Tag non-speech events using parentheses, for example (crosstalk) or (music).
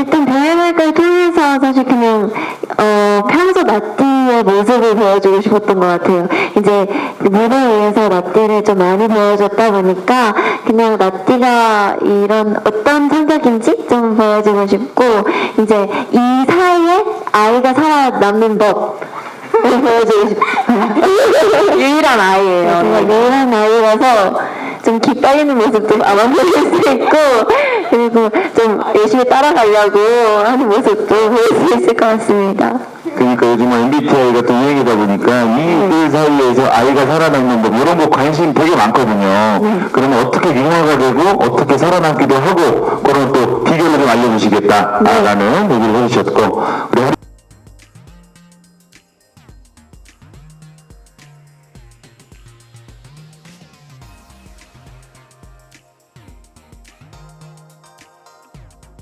일단 다양할걸 통해서 사실 그냥 어, 평소 라띠의 모습을 보여주고 싶었던 것 같아요. 이제 무대에서 라띠를 좀 많이 보여줬다 보니까 그냥 라띠가 이런 어떤 성격인지 좀 보여주고 싶고 이제 이 사이에 아이가 살아남는 법 (laughs) 보여주고 싶어요. (laughs) 유일한 아이예요. 네, 유일한 아이라서 좀 기빨리는 모습도 아마 보일 수 있고 그리고 좀 열심히 따라가려고 하는 모습도 보일 수 있을 것 같습니다. 그러니까 요즘 MBTI가 또 유행이다 보니까 이들 사이에서 아이가 살아남는 법 이런 거 관심 되게 많거든요. 그러면 어떻게 융화가 되고 어떻게 살아남기도 하고 그런 또 비결을 좀 알려주시겠다라는 얘기를 해주셨고